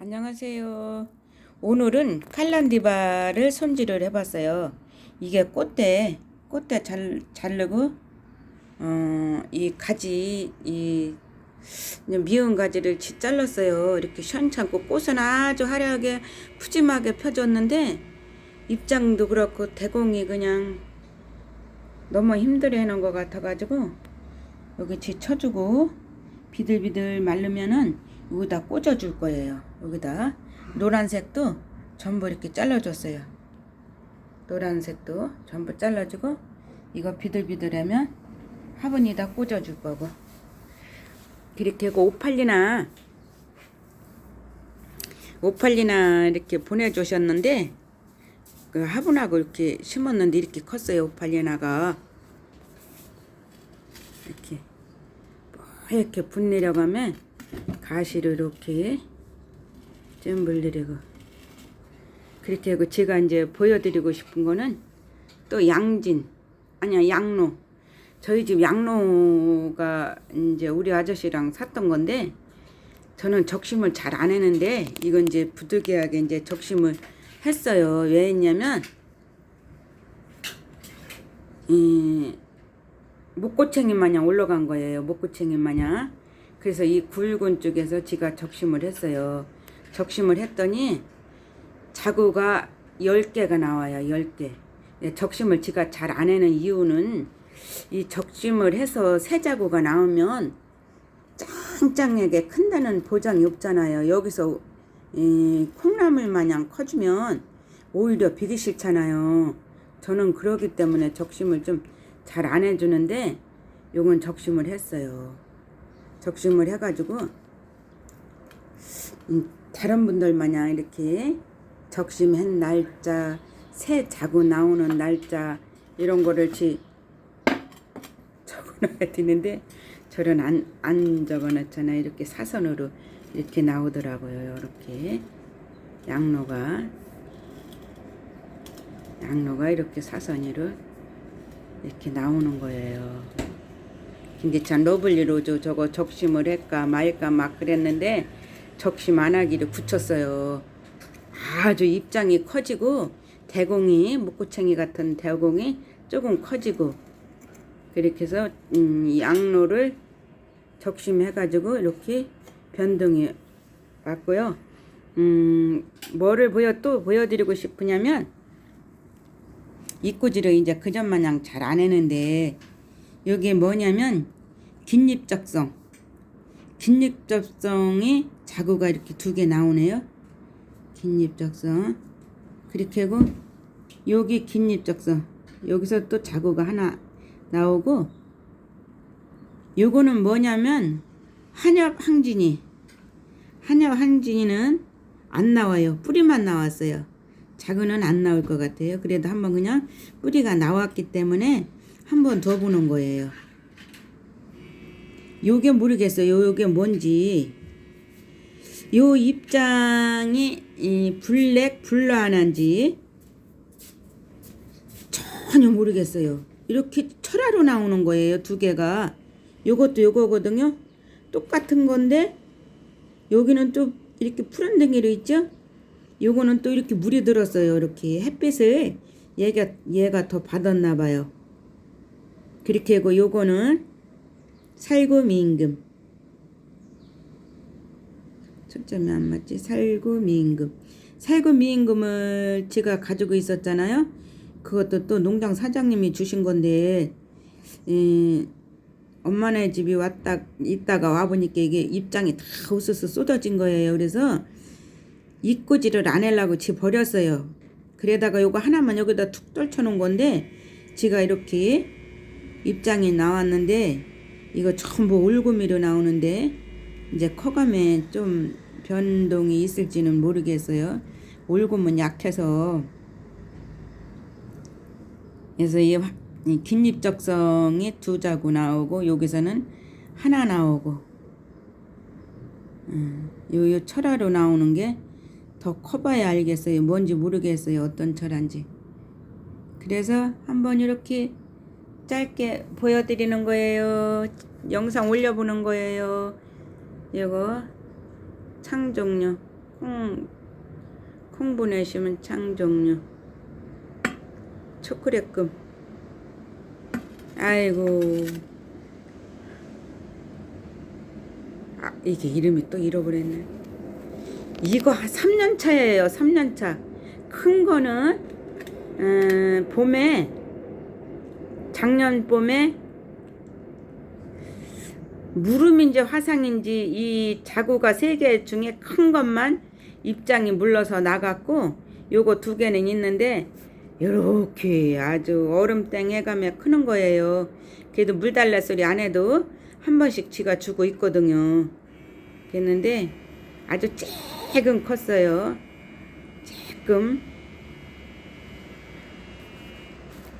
안녕하세요. 오늘은 칼란디바를 손질을 해봤어요. 이게 꽃대, 꽃대 잘, 자르고, 어, 이 가지, 이, 미은 가지를 지 잘랐어요. 이렇게 시원찮고 꽃은 아주 화려하게 푸짐하게 펴졌는데, 입장도 그렇고, 대공이 그냥 너무 힘들어 해놓은 것 같아가지고, 여기 지 쳐주고, 비들비들 마르면은 여기다 꽂아줄 거예요. 여기다 노란색도 전부 이렇게 잘라줬어요. 노란색도 전부 잘라주고 이거 비들비들하면 화분에다 꽂아줄 거고 그렇게 하고 오팔리나 오팔리나 이렇게 보내주셨는데 그 화분하고 이렇게 심었는데 이렇게 컸어요 오팔리나가 이렇게 이렇게 분 내려가면 가시를 이렇게 좀 물리려고. 그렇게 하고 제가 이제 보여드리고 싶은 거는 또 양진 아니야 양로. 저희 집 양로가 이제 우리 아저씨랑 샀던 건데 저는 적심을 잘 안 했는데 이건 이제 부득이하게 이제 적심을 했어요. 왜 했냐면 이 목고챙이 마냥 올라간 거예요. 목고챙이 마냥 그래서 이 굵은 쪽에서 지가 적심을 했어요. 적심을 했더니 자구가 10개가 나와요. 10개. 네, 적심을 지가 잘 안 해는 이유는 이 적심을 해서 새 자구가 나오면 짱짱하게 큰다는 보장이 없잖아요. 여기서 이 콩나물 마냥 커주면 오히려 비기 싫잖아요. 저는 그러기 때문에 적심을 좀 잘 안 해주는데 요건 적심을 했어요. 적심을 해가지고 음, 다른 분들 마냥 이렇게 적심한 날짜 새 자고 나오는 날짜 이런 거를 지 적어놔야 되는데 저는 안, 안 적어놨잖아요 이렇게 사선으로 이렇게 나오더라고요. 이렇게. 양로가. 양로가 이렇게 사선으로 이렇게 나오는 거예요 김기찬 러블리로저 저거 적심을 할까 말까 막 그랬는데 적심 안 하기를 굳혔어요. 아주 입장이 커지고 대공이 목구챙이 같은 대공이 조금 커지고 그렇게 해서 음, 양로를 적심해 가지고 이렇게 변동이 왔고요. 음, 뭐를 보여 또 보여드리고 싶으냐면 입구지를 이제 그전 마냥 잘 안 했는데 여기에 뭐냐면 긴립적성. 긴립적성이 자구가 이렇게 두 개 나오네요. 긴립적성. 그렇게 하고 여기 긴립적성. 여기서 또 자구가 하나 나오고 요거는 뭐냐면 한엽 항진이 한엽 항진이는 안 나와요. 뿌리만 나왔어요. 자구는 안 나올 것 같아요. 그래도 한번 그냥 뿌리가 나왔기 때문에 한 번 더 보는 거예요. 요게 모르겠어요. 요게 뭔지. 요 입장이 이 블랙 블라한지 전혀 모르겠어요. 이렇게 철화로 나오는 거예요. 두 개가. 요것도 요거거든요. 똑같은 건데 여기는 또 이렇게 푸른 댕기로 있죠? 요거는 또 이렇게 물이 들었어요. 이렇게 햇빛을 얘가 얘가 더 받았나 봐요. 그렇게 하고 요거는 살구미임금. 초점이 안 맞지? 살구미임금. 살구미임금을 제가 가지고 있었잖아요. 그것도 또 농장 사장님이 주신 건데 에, 엄마네 집이 왔다 있다가 와보니까 이게 입장이 다 우스스 쏟아진 거예요. 그래서 입구지를 안 하려고 지 버렸어요. 그래다가 요거 하나만 여기다 툭 떨쳐놓은 건데 제가 이렇게 입장이 나왔는데 이거 전부 올구미로 나오는데 이제 커감에 좀 변동이 있을지는 모르겠어요. 올구면 약해서 그래서 이, 이 긴립적성이 두 자구 나오고 여기서는 하나 나오고 음, 요, 요 철화로 나오는 게 더 커봐야 알겠어요. 뭔지 모르겠어요. 어떤 철화인지. 그래서 한번 이렇게 짧게 보여드리는 거예요. 영상 올려보는 거예요. 이거 창종류 콩, 콩 보내시면 창 종류. 초콜릿금. 아이고. 아, 이게 이름이 또 잃어버렸네. 이거 한 3년 차예요. 3년 차. 큰 거는 음, 봄에 작년 봄에 무름인지 화상인지 이 자구가 세 개 중에 큰 것만 입장이 물러서 나갔고 요거 두 개는 있는데 요렇게 아주 얼음땡 해가며 크는 거예요. 그래도 물 달라 소리 안 해도 한 번씩 지가 주고 있거든요. 됐는데 아주 쬐금 컸어요. 쬐끔.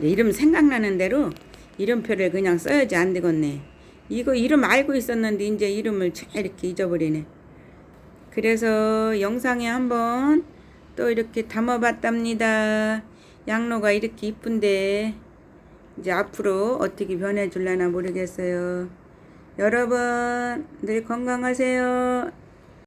이름 생각나는 대로 이름표를 그냥 써야지 안 되겠네. 이거 이름 알고 있었는데 이제 이름을 잘 이렇게 잊어버리네. 그래서 영상에 한번 또 이렇게 담아봤답니다. 양로가 이렇게 이쁜데 이제 앞으로 어떻게 변해 줄려나 모르겠어요. 여러분 늘 건강하세요.